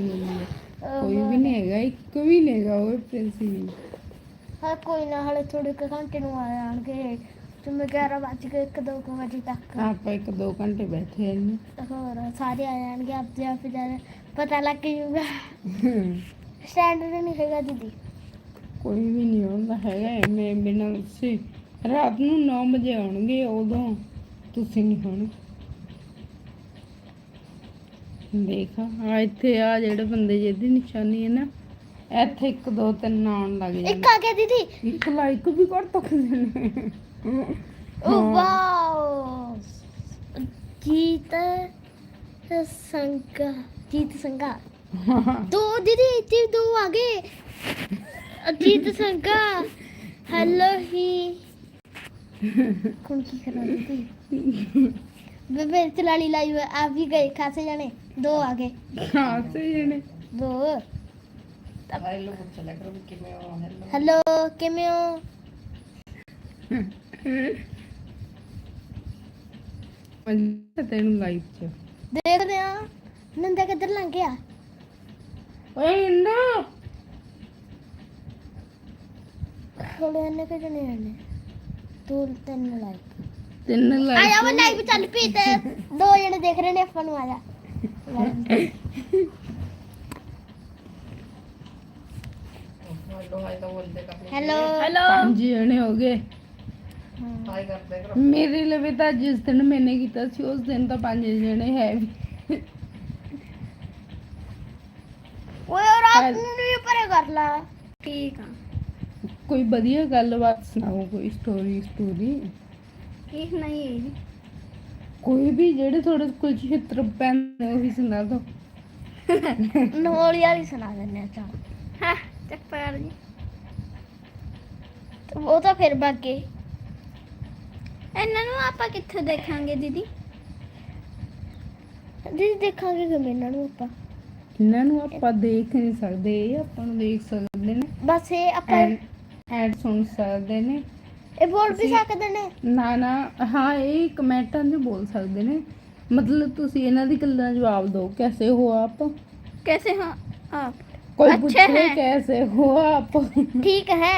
ਗਈ ਹੈ। ਕੋਈ ਵੀ ਨਹੀਂ ਹੈਗਾ ਇੱਕ ਵੀ ਨਹੀਂ ਹੈਗਾ ਉਹ ਪ੍ਰਿੰਸੀ ਹਾਂ ਕੋਈ ਨਾ ਹਲੇ ਥੋੜੇ ਕੁ ਘੰਟੇ ਨੂੰ ਆ ਜਾਣਗੇ। ਤੇ ਮੈਂ 11 ਵੱਜ ਕੇ 1 2 ਵਜੇ ਤੱਕ। ਆਪਾਂ ਇੱਕ ਦੋ ਘੰਟੇ ਬੈਠੇ ਨੇ ਹੋਰ ਸਾਰੇ ਆ ਜਾਣਗੇ ਆਪਦੇ ਆਪ ਜਦ ਪਤਾ ਲੱਗ ਜੂਗਾ ਸਟੈਂਡਰਡ ਨਹੀਂ ਹੈਗਾ ਦੀਦੀ। ਕੋਈ ਵੀ ਨਹੀਂ ਆਉਂਦਾ ਹੈਗਾ ਐਵੇਂ ਬਿਨਾਂ ਸੀ ਰਾਤ ਨੂੰ 9 ਵਜੇ ਆਉਣਗੇ ਉਦੋਂ ਤੁਸੀਂ ਨਹੀਂ ਹੋਣੇ ਦੇਖ ਆ ਇੱਥੇ ਆ ਜਿਹੜੇ ਬੰਦੇ ਜਿਹਦੀ ਨਿਸ਼ਾਨੀ ਹੈ ਨਾ ਇੱਥੇ 1 2 3 ਆਉਣ ਲੱਗ ਇੱਕ ਜਾਂਦੇ ਆ ਗਿਆ ਦੀਦੀ ਇੱਕ ਲਾਈਕ ਵੀ ਕਰ ਸਕਦੇ ਨੇ ਓ ਵਾਓ ਜੀਤ ਸੰਗਾ ਜੀਤ ਸੰਗਾ ਦੋ ਦੀਦੀ ਇੱਥੇ ਦੋ ਆ ਗਏ ਜੀਤ ਸੰਗਾ ਹੈਲੋ ਹੀ कौन की करा रही थी बेबे चला ली लाइव आप भी गए खासे जाने दो आ गए ਹਾਂ ਸਹੀ ਜਣੇ दो हेलो किमें हो ਤੈਨੂੰ ਲਾਈਵ ਚ देखते हैं नंदा किधर लग गया ਓਏ ਇੰਨਾ थोड़े अन्य के जने आने दो तीन लाइक ਤਿੰਨ आया वो ਲਾਈਕ लाइव चल पी ते दो जने देख रहे ने अपन आजा ਹੈਲੋ। ਹੈਲੋ। ਪੰਜ ਜਣੇ ਹੋ ਗਏ। ਮੇਰੇ ਲਈ ਤਾਂ ਜਿਸ ਦਿਨ ਮੈਨੇ ਕੀਤਾ ਸੀ ਉਸ ਦਿਨ ਤਾਂ ਪੰਜ ਜਣੇ ਹੈ ਵੀ। ਓਏ ਰਾਤ ਨੂੰ ਵੀ ਪਰੇ ਕਰ ਲਾ। ਠੀਕ ਆ। ਕੋਈ ਵਧੀਆ ਗੱਲਬਾਤ ਸੁਣਾਓ ਕੋਈ ਸਟੋਰੀ ਸਟੋਰੀ ਕੀ ਨਹੀਂ। ਕੋਈ ਵੀ ਜਿਹੜੇ ਥੋੜੇ ਕੁਝ ਚਿੱਤਰ ਪੈਂਦੇ ਉਹ ਵੀ ਸੁਣਾ ਦੋ। ਨੋਲੀ ਵਾਲੀ ਸੁਣਾ ਦਿੰਨੇ ਆ ਚੱਲ ਹਾਂ ਚੱਕ ਪੈਰ ਜੀ ਉਹ ਤਾਂ ਫਿਰ ਬਾਕੀ ਇਹਨਾਂ ਨੂੰ ਆਪਾਂ ਕਿੱਥੇ ਦੇਖਾਂਗੇ ਦੀਦੀ? ਦੀਦੀ ਦੇਖਾਂਗੇ ਕਿਵੇਂ ਇਹਨਾਂ ਨੂੰ ਆਪਾਂ। ਇਹਨਾਂ ਨੂੰ ਆਪਾਂ ਦੇਖ ਨਹੀਂ ਸਕਦੇ ਇਹ ਆਪਾਂ ਨੂੰ ਦੇਖ ਸਕਦੇ ਨੇ। ਬਸ ਇਹ ਆਪਾਂ ਐਡ ਸੁਣ ਸਕਦੇ ਨੇ। ਇਹ ਬੋਲ ਵੀ ਅਸੀਂ- ਸਕਦੇ ਨੇ ਨਾ ਨਾ ਹਾਂ ਇਹ ਕਮੈਂਟਾਂ 'ਚ ਬੋਲ ਸਕਦੇ ਨੇ ਮਤਲਬ ਤੁਸੀਂ ਇਹਨਾਂ ਦੀ ਗੱਲਾਂ ਦਾ ਜਵਾਬ ਦਿਓ ਕੈਸੇ ਹੋ ਆਪ कैसे हाँ आप ਕੋਈ ਅੱਛਾ ਪੁੱਛੇ ਹੈ। ਕੈਸੇ ਹੋ ਆਪ ठीक है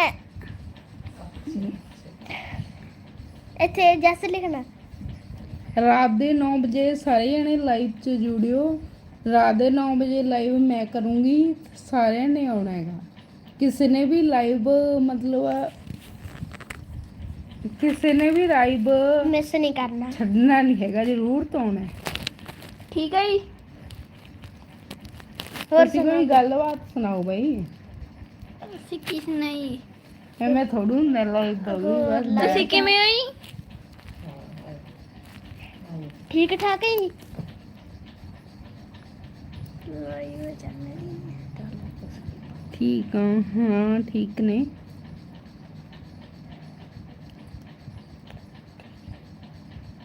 ਇੱਥੇ ਜੈਸੇ ਲਿਖਣਾ ਰਾਤ ਦੇ 9 ਵਜੇ ਸਾਰੇ ਜਣੇ ਲਾਈਵ 'ਚ ਜੁੜਿਓ ਰਾਤ ਦੇ 9 ਵਜੇ ਲਾਈਵ ਮੈਂ ਕਰੂੰਗੀ ਸਾਰਿਆਂ ਨੇ ਆਉਣਾ ਹੈਗਾ ਕਿਸੇ ਨੇ ਵੀ ਲਾਈਵ ਮਤਲਬ ਕਿਸੇ ਨੇ ਵੀ ਲਾਈਵ ਮਿਸ ਨਹੀਂ ਕਰਨਾ ਛੱਡਣਾ ਨਹੀਂ ਹੈਗਾ ਜ਼ਰੂਰ ਤੋਂ ਆਉਣਾ ਹੈ। ਠੀਕ ਹੈ ਜੀ ਹੋਰ ਤੁਸੀਂ ਕੋਈ ਗੱਲਬਾਤ ਸੁਣਾਓ ਬਈ ਅਸੀਂ ਕਿਸ ਨਹੀਂ ਐਵੇਂ ਥੋੜੂ ਹੁੰਦਾ ਲਾਈਵ ਦਾ ਵੀ ਬਸ ਤੁਸੀਂ ਬੈਠ- ਕਿਵੇਂ ਹੋ ਜੀ ਠੀਕ ਠਾਕ ਹੈ ਜੀ ਠੀਕ ਆ ਹਾਂ ਠੀਕ ਨੇ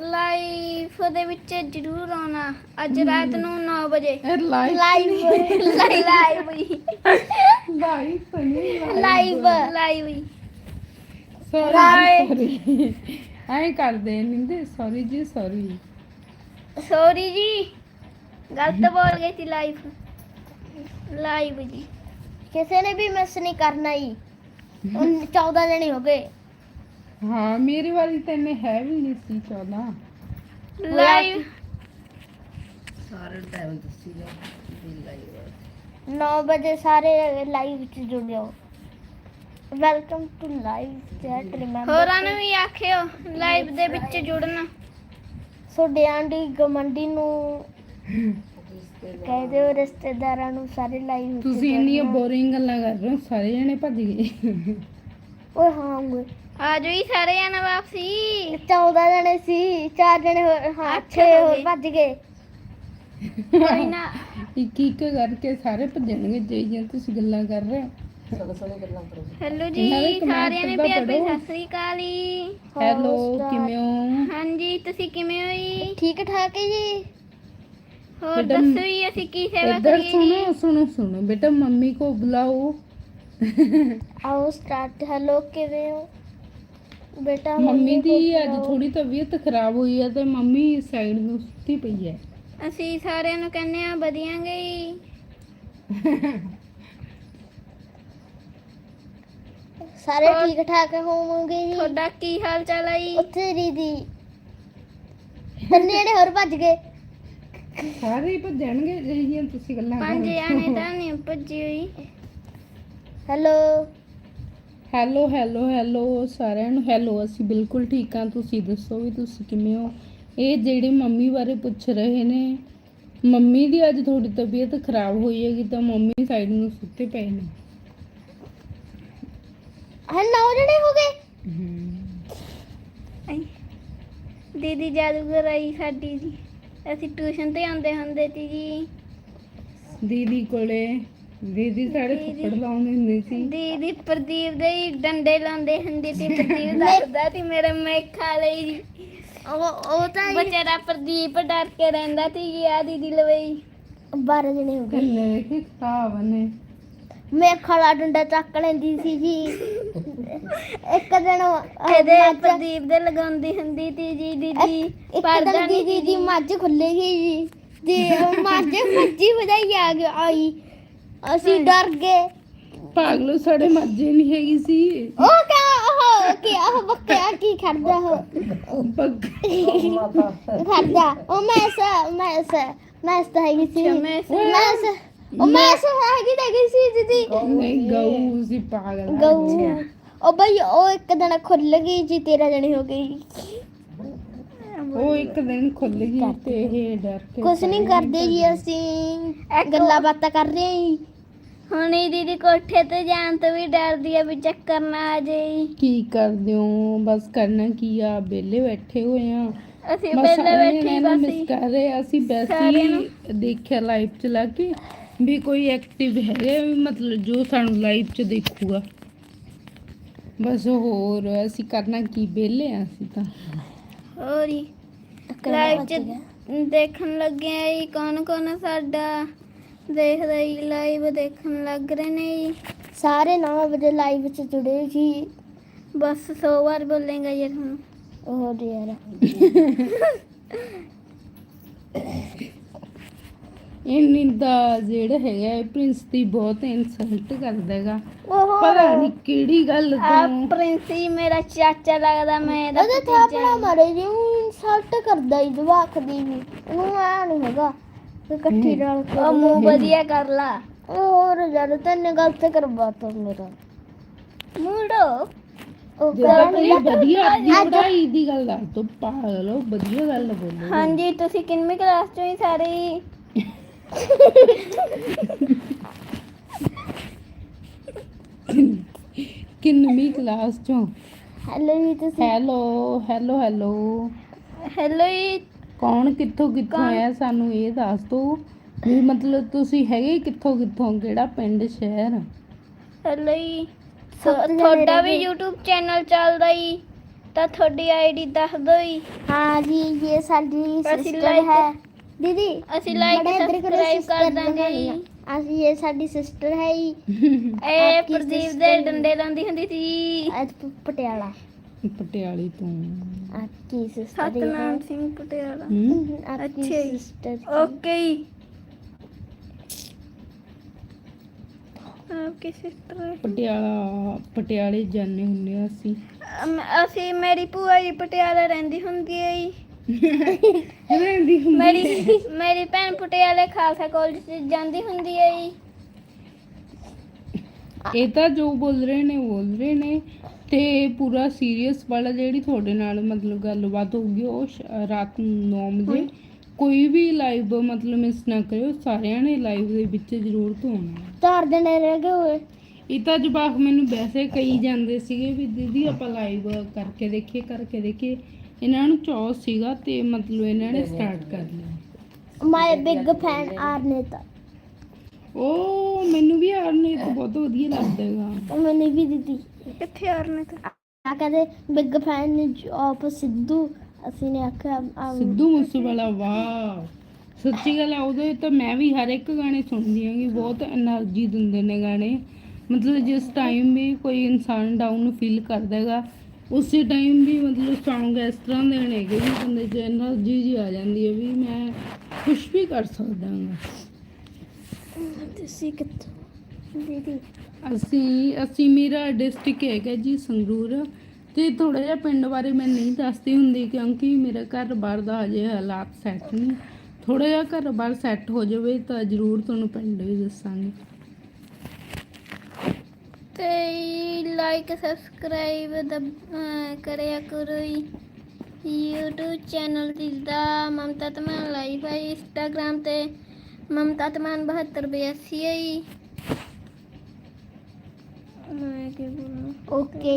ਲਾਈਫ ਦੇ ਵਿੱਚ ਜ਼ਰੂਰ ਆਉਣਾ। ਅੱਜ ਰਾਤ ਨੂੰ 9 ਵਜੇ। ਇਹ live. Live live live live live sorry sorry ਐਂ ਕਰਦੇ ਨਿੰਦੇ। ਸੌਰੀ ਜੀ ਸੌਰੀ ਸੌਰੀ ਜੀ। ਗਲਤ ਬੋਲ ਗਈ ਸੀ ਲਾਈਵ ਲਾਈਵ ਜੀ। ਕਿਸੇ ਨੇ ਵੀ ਮਿਸ ਨਹੀਂ ਕਰਨਾ ਜੀ। 14 ਜਣੇ ਹੋ ਗਏ। ਹਾਂ ਮੇਰੀ ਵਾਲੀ ਤਾਂ ਇਹਨੇ ਹੈ ਵੀ ਨਹੀਂ ਸੀ 14 ਲਾਈਵ ਸਾਰੇ ਟਾਈਮ ਦੱਸੀ ਜਾ 9 ਵਜੇ ਸਾਰੇ ਲਾਈਵ ਚ ਜੁੜ ਜਾਓ welcome to live chat remember ਹੋਰਾਂ ਨੂੰ ਵੀ ਆਖਿਓ ਲਾਈਵ ਦੇ ਵਿੱਚ ਜੁੜਨਾ। ਤੁਹਾਡੇ ਆਂਡੀ ਗਮੰਡੀ ਨੂੰ ਕਹਿ ਦਿਓ ਰਿਸ਼ਤੇਦਾਰਾਂ ਨੂੰ ਸਾਰੇ ਲਾਈਵ ਤੁਸੀਂ ਇੰਨੀਆਂ ਬੋਰਿੰਗ ਗੱਲਾਂ ਕਰ ਰਹੇ ਹੋ ਸਾਰੇ ਜਣੇ ਭੱਜ ਗਏ। ਓਏ ਹਾਂ ਓਏ। ਆ ਜਾਈ ਸਾਰੇ ਜਣੇ ਵਾਪਸੀ 14 ਜਣੇ ਸੀ 4 ਜਣੇ ਹੋਰ ਹਾਂ 6 ਹੋਰ ਭੱਜ ਗਏ ਕੋਈ ਨਾ ਇੱਕ ਇੱਕ ਕਰਕੇ ਸਾਰੇ ਭੱਜਣਗੇ ਜੇ ਜੇ ਤੁਸੀਂ ਗੱਲਾਂ ਕਰ ਰਹੇ ਹੋ ਹੈਲੋ ਜੀ ਨਾਲੇ comment ਸਾਰਿਆਂ ਨੇ ਤਾਂ ਪਿਆਰ ਭਰੀ ਪੜ੍ਹੋ। ਸਤਿ ਸ੍ਰੀ ਅਕਾਲ ਜੀ ਹੈਲੋ ਕਿਵੇਂ ਹੋ ਹਾਂਜੀ ਤੁਸੀਂ ਕਿਵੇਂ ਹੋ ਜੀ ਠੀਕ ਠਾਕ ਹੈ ਜੀ ਹੋਰ ਬੇਟਾ, ਦੱਸੋ ਜੀ ਅਸੀਂ ਕੀ ਸੇਵਾ इधर ਕਰੀਏ सुनो ਜੀ सुनो सुनो बेटा मम्मी को बुलाओ ਆਓ ਸਟਾਰਟ ਹੈਲੋ ਕਿਵੇਂ ਹੋ ਬੇਟਾ ਮੰਮੀ ਦੀ ਅੱਜ ਥੋੜੀ ਤਬੀਅਤ ਖਰਾਬ ਹੋਈ ਹੈ ਤੇ ਮੰਮੀ ਸਾਈਡ ਨੂੰ ਸੁੱਤੀ ਪਈ ਹੈ ਅਸੀਂ ਸਾਰਿਆਂ ਨੂੰ ਕਹਿੰਨੇ ਆ ਵਧੀਆਂ ਗਈ ਸਾਰੇ ਠੀਕ ਠਾਕ ਹੋਵੋਗੇ ਜੀ? ਤੁਹਾਡਾ ਕੀ ਹਾਲ ਚਾਲ ਹੈ ਉੱਥੇ ਦੀਦੀ। ਤੰਨੇ ਹੋਰ ਭੱਜ ਗਏ। ਸਾਰੇ ਹੀ ਭੱਜਣਗੇ ਜਿਹੜੀਆਂ ਤੁਸੀਂ ਗੱਲਾਂ ਪੰਜ ਕਰੋ। ਤਾਂ ਨਹੀਂ ਭੱਜੀ ਹੋਈ ਹੈਲੋ। ਹੈਲੋ ਹੈਲੋ ਹੈਲੋ ਸਾਰਿਆਂ ਨੂੰ ਹੈਲੋ ਅਸੀਂ ਬਿਲਕੁਲ ਠੀਕ ਹਾਂ। ਤੁਸੀਂ ਦੱਸੋ ਵੀ ਤੁਸੀਂ ਕਿਵੇਂ ਹੋ? ਇਹ ਜਿਹੜੇ ਮੰਮੀ ਬਾਰੇ ਪੁੱਛ ਰਹੇ ਨੇ ਮੰਮੀ ਦੀ ਅੱਜ ਥੋੜੀ ਤਬੀਅਤ ਖਰਾਬ ਹੋਈ ਹੈਗੀ ਤਾਂ ਮੰਮੀ ਸਾਈਡ ਨੂੰ ਸੁੱਤੇ ਪਏ ਨੇ। ਹਾਂ ਨੌ ਜਣੇ ਹੋ। ਗਏ। ਦੀਦੀ ਜਾਦੂਗਰ ਆਈ ਸਾਡੀ ਜੀ। ਅਸੀਂ ਟਿਊਸ਼ਨ ਤੇ ਆਉਂਦੇ ਹੁੰਦੇ ਸੀ ਜੀ। ਦੀਦੀ ਕੋਲੇ ਦੀਦੀ ਸਾਡੇ। ਥੱਪੜ ਲਾਉਂਦੀ ਹੁੰਦੀ ਸੀ। ਦੀਦੀ ਪ੍ਰਦੀਪ ਦੇ ਹੀ ਡੰਡੇ ਲਾਉਂਦੇ ਹੁੰਦੇ ਸੀ ਪ੍ਰਦੀਪ ਦੱਸਦਾ ਸੀ ਮੇਰੇ ਮੈਂ ਖਾ ਲਈ। ਜੀ ਉਹ ਉਹ ਤਾਂ ਵਿਚਾਰਾ ਪ੍ਰਦੀਪ ਡਰ ਕੇ ਰਹਿੰਦਾ ਸੀ ਜੀ ਆ ਦੀਦੀ ਲਵਈ 12 ਜਣੇ ਹੋ ਗਏ। ਕਿੰਨੇ ਕਿ ਖਰਾਬ ਨੇ ਮੈਂ ਖੜਾ ਡੰਡਾ ਚੱਕ ਲੈਂਦੀ ਸੀ ਜੀ। ਇੱਕ ਦਿਨ ਉਹ ਇਹਦੇ ਮੱਝ- ਪ੍ਰਦੀਪ ਦੇ ਲਗਾਉਂਦੀ ਹੁੰਦੀ ਸੀ ਜੀ ਦੀਦੀ। ਇੱਕ ਪਰਦਾ ਦਿਨ ਦੀਦੀ ਦੀ ਮੱਝ ਖੁੱਲੇਗੀ ਜੀ। ਤੇ ਉਹ ਮੱਝ ਭੱਜੀ ਵਧਾਈ ਆ ਗਈ ਆਈ। ਅਸੀਂ ਡਰ ਗਏ। ਪਾਗਲੋ ਸਾਡੇ ਮੱਝੇ ਨਹੀਂ ਹੈਗੀ ਸੀ। ਉਹ ਕਿਆ ਉਹ ਕੀ ਉਹ ਬੱਕਿਆ ਕੀ ਖੜਦਾ ਉਹ? ਬੱਗ ਖੜਦਾ ਉਹ ਮੈਸ ਮੈਸ ਮੈਸ ਤਾਂ ਹੈਗੀ ਸੀ। ਅੱਛਾ, ਮੈਸ। ਮੈਸ ਉਹ ਮੈਸ ਹੈਗੀ ਤਾਂ ਹੈਗੀ ਸੀ ਦੀਦੀ। ਨਹੀਂ ਗਊ ਸੀ ਪਾਗਲ। ਗਊ। ਉਹ ਬਈ ਉਹ ਇੱਕ ਦਿਨ ਖੁੱਲ ਗਈ ਜੀ 13 ਜਣੇ ਹੋ ਗਏ ਜੀ। ਉਹ ਇੱਕ ਦਿਨ ਖੁੱਲ ਗਈ ਤੇ ਇਹ ਡਰ ਕੇ ਕੁਛ ਨਹੀਂ ਕਰਦੇ ਜੀ ਅਸੀਂ। ਗੱਲਾਂ ਬਾਤਾਂ ਕਰ ਰਹੇ ਹਾਂ ਜੀ। ਹੁਣ ਦੀਦੀ ਕੋਠੇ ਤੇ ਜਾਣ ਤੋਂ ਵੀ ਡਰਦੀ ਆ ਵੀ ਚੱਕਰ ਨਾ ਆ ਜਾਈ ਕੀ ਕਰਦੇ ਹੋ? ਬਸ ਕਰਨਾ ਕੀ ਆ? ਵਿਹਲੇ ਬੈਠੇ ਹੋਏ ਆ। ਅਸੀਂ ਪਹਿਲੇ ਬੈਠੀ ਬਸ ਮਿਸ ਕਰ ਰਹੇ ਅਸੀਂ ਵੈਸੇ ਦੇਖਿਆ ਲਾਈਵ ਚਲਾ ਕੇ ਵੀ ਕੋਈ ਐਕਟਿਵ ਹੈਗਾ ਮਤਲਬ ਜੋ ਸਾਨੂੰ ਲਾਈਵ ਚ ਦੇਖੂਗਾ। ਬਸ ਹੋਰ ਅਸੀਂ ਕਰਨਾ ਕੀ? ਵਿਹਲੇ ਆ ਅਸੀਂ ਤਾਂ। ਹੋਰ ਹੀ। ਲਾਈਵ ਚ ਦੇਖਣ ਲੱਗੇ ਆ ਕੌਣ ਕੌਣ ਸਾਡਾ। ਦੇਖਦਾ ਜੀ ਲਾਈਵ ਦੇਖਣ ਲੱਗ ਰਹੇ ਨੇ ਜੀ। ਸਾਰੇ 9 ਵਜੇ ਲਾਈਵ ਚ ਜੁੜੇ ਜੀ। ਬਸ 100 ਵਾਰ ਬੋਲੇਗਾ ਯਾਰ ਹੁਣ। ਉਹ ਯਾਰ। ਇੰਨੀ ਦਾ ਜਿਹੜਾ ਹੈਗਾ ਇਹ ਪ੍ਰਿੰਸ ਦੀ ਬਹੁਤ ਇਨਸਲਟ ਕਰਦਾ ਹੈਗਾ ਉਹ ਪਤਾ ਨਹੀਂ ਕਿਹੜੀ ਗੱਲ ਆ ਤੋਂ। ਪ੍ਰਿੰਸੀ ਮੇਰਾ ਚਾਚਾ ਲੱਗਦਾ ਮੈਂ ਇਹਦਾ ਉਹਦੇ ਭਤੀਜਾ। ਥਾਪੜਾ ਮਾਰੇ ਜੀ ਉਹ ਇਨਸਲਟ ਕਰਦਾ ਹੀ ਜਵਾਕ ਦੀ ਵੀ। ਉਹਨੂੰ ਆ ਨਹੀਂ ਹੈਗਾ। ਇਕੱਠੀ ਨਾਲ ਉਹ ਮੂੰਹ ਵਧੀਆ ਕਰ ਲਾ। ਹੋਰ ਯਾਰ ਤੈਨੇ ਗਲਤ ਕਰਵਾਤਾ ਮੇਰਾ। ਮੂੜੋ ਉਹ ਕੋਈ ਵਧੀਆ ਆਪਣੀ ਪੜ੍ਹਾਈ ਦੀ ਗੱਲ ਦੱਸ ਦੋ ਪਾਗਲ ਹੋ ਵਧੀਆ ਗੱਲ ਬੋਲੋ ਹਾਂਜੀ ਤੁਸੀਂ ਕਿੰਨਵੀਂ ਕਲਾਸ ਚੋਂ ਹੀ ਸਾਰੇ? ਹੀ? ਕਿੰਨਵੀਂ ਕਲਾਸ ਚੋਂ? ਹੈਲੋ ਜੀ ਤੁਸੀਂ? ਹੈਲੋ ਹੈਲੋ ਹੈਲੋ ਹੈਲੋ ਜੀ ਕੌਣ ਕਿੱਥੋਂ ਕਿੱਥੋਂ ਆਇਆ ਸਾਨੂੰ ਇਹ ਦੱਸ ਦਿਓ ਵੀ ਮਤਲਬ ਤੁਸੀਂ ਹੈਗੇ ਕਿੱਥੋਂ ਕਿੱਥੋਂ ਕਿਹੜਾ ਪਿੰਡ ਸ਼ਹਿਰ? ਲਈ ਤੁਹਾਡਾ ਵੀ YouTube ਚੈਨਲ ਚੱਲਦਾ ਹੀ ਤਾਂ ਤੁਹਾਡੀ ਆਈਡੀ ਦੱਸ ਦਿਓ ਜੀ ਹਾਂ ਜੀ ਇਹ ਸਾਡੀ ਸਿਸਟਰ ਹੈ। ਦੀਦੀ ਅਸੀਂ ਲਾਈਕ ਸਬਸਕ੍ਰਾਈਬ ਕਰ ਦਾਂਗੇ ਅਸੀਂ ਇਹ ਸਾਡੀ ਸਿਸਟਰ ਹੈ ਜੀ। ਇਹ ਪ੍ਰਦੀਪ ਦੇ ਡੰਡੇ ਲਾਉਂਦੀ ਹੁੰਦੀ ਸੀ। ਅੱਜ ਪਟਿਆਲਾ। ਪਟਿਆਲੀ ਤੋਂ। आपकी सिस्टर ही है ਸਤਨਾਮ ਸਿੰਘ ਪਟਿਆਲਾ ਹਮ? आपकी अच्छा जी। सिस्टर ਓਕੇ ਜੀ ਆਪਕੀ ਸਿਸਟਰ ਪਟਿਆਲਾ ਪਟਿਆਲੇ ਜਾਂਦੇ ਹੁੰਦੇ ਆ ਅਸੀਂ ਅਸੀਂ ਮੇਰੀ ਭੂਆ ਜੀ ਪਟਿਆਲਾ ਰਹਿੰਦੀ ਹੁੰਦੀ ਹੈ ਜੀ ਰਹਿੰਦੀ ਹੁੰਦੀ ਮੇਰੀ ਮੇਰੀ ਭੈਣ ਪਟਿਆਲੇ ਖਾਲਸਾ ਕਾਲਜ ਚ ਜਾਂਦੀ ਹੁੰਦੀ ਹੈ ਜੀ ਇਹ ਤਾਂ ਜੋ ਬੋਲ ਰਹੇ ਨੇ ਬੋਲ ਰਹੇ ਨੇ ਤੇ ਪੂਰਾ ਸੀਰੀਅਸ ਵਾਲਾ ਜਿਹੜੀ ਤੁਹਾਡੇ ਨਾਲ ਮਤਲਬ ਗੱਲਬਾਤ ਹੋਊਗੀ ਉਹ ਰਾਤ 9 ਵਜੇ। ਕੋਈ ਵੀ ਲਾਈਵ ਮਤਲਬ ਮਿਸ ਨਾ ਕਰਿਓ ਸਾਰਿਆਂ ਨੇ ਲਾਈਵ ਦੇ ਵਿੱਚ ਜ਼ਰੂਰ ਧੋਣਾ ਧਾਰ ਦੇ ਰਹਿ ਗਏ ਹੋਏ? ਇਹ ਤਾਂ ਮੈਨੂੰ ਵੈਸੇ ਕਹੀ ਜਾਂਦੇ ਸੀਗੇ ਵੀ ਦੀਦੀ ਆਪਾਂ ਲਾਈਵ ਕਰਕੇ ਦੇਖੀਏ ਕਰਕੇ ਦੇਖੀਏ। ਇਹਨਾਂ ਨੂੰ ਚੌ ਸੀਗਾ ਤੇ ਮਤਲਬ ਇਹਨਾਂ ਨੇ ਸਟਾਰਟ ਕਰ ਲਿਆ। ਮਾਈ ਬਿਗ ਫੈਨ ਆਰਨੇਤ। ਉਹ ਮੈਨੂੰ ਵੀ ਆਰਨੇਤ ਬਹੁਤ ਵਧੀਆ ਲੱਗਦਾ ਹੈਗਾ। ਮੈਨੂੰ ਵੀ ਦੀਦੀ। ਕਿੱਥੇ ਆਰਨੇ ਤੇ? ਆ ਕਹਿੰਦੇ ਬਿੱਗ ਫੈਨ ਨੇ ਆਪ ਸਿੱਧੂ। ਅਸੀਂ ਨੇ ਆਖਿਆ ਆਹ, ਸਿੱਧੂ ਮੂਸੇਵਾਲਾ ਵਾਹ! ਸੱਚੀ ਗੱਲ ਆ ਉਹਦੇ ਤਾਂ ਮੈਂ ਵੀ ਹਰ ਇੱਕ ਗਾਣੇ ਸੁਣਦੀ ਆਂਗੀ ਬਹੁਤ એનર્ਜੀ ਦਿੰਦੇ ਨੇ ਗਾਣੇ। ਮਤਲਬ ਜਿਸ ਟਾਈਮ ਵੀ ਕੋਈ ਇਨਸਾਨ ਡਾਊਨ ਫੀਲ ਕਰਦਾ ਹੈਗਾ ਉਸੇ ਟਾਈਮ ਵੀ ਮਤਲਬ ਸੌਂਗ ਇਸ ਤਰ੍ਹਾਂ ਦੇ ਨੇ ਕਿ ਵੀ ਬੰਦੇ 'ਚ એનર્ਜੀ ਜੀ ਆ ਜਾਂਦੀ ਹੈ ਵੀ ਮੈਂ ਕੁਝ ਵੀ ਕਰ ਸਕਦਾ ਹਾਂ। ਤੁਸੀਂ ਕਿੱਥੋਂ ਦੀਦੀ ਅਸੀਂ ਅਸੀਂ ਮੇਰਾ ਡਿਸਟ੍ਰਿਕਟ ਹੈਗਾ ਜੀ ਸੰਗਰੂਰ। ਤੇ ਥੋੜਾ ਜਿਹਾ ਪਿੰਡ ਬਾਰੇ ਮੈਂ ਨਹੀਂ ਦੱਸਦੀ ਹੁੰਦੀ ਕਿਉਂਕਿ ਮੇਰਾ ਘਰ ਬਾਹਰ ਦਾ ਹਜੇ ਹਾਲਾਤ ਸੈੱਟ ਨਹੀਂ। ਥੋੜਾ ਜਿਹਾ ਘਰ ਬਾਹਰ ਸੈੱਟ ਹੋ ਜਾਵੇ ਤਾਂ ਜ਼ਰੂਰ ਤੁਹਾਨੂੰ ਪਿੰਡ ਵੀ ਦੱਸਾਂਗੇ। ਤੇ ਲਾਈਕ ਸਬਸਕ੍ਰਾਈਬ ਕਰਿਆ ਕਰੋ ਜੀ। YouTube ਚੈਨਲ ਜਿਸਦਾ ਮਮਤਾ ਤਮਾਨ ਲਾਈਵ ਹੈ ਇੰਸਟਾਗ੍ਰam ਤੇ ਮਮਤਾ ਤਮਾਨ 7282 ਹੈ ਮੈਂ ਕੀ ਬੋਲਾਂ ਓਕੇ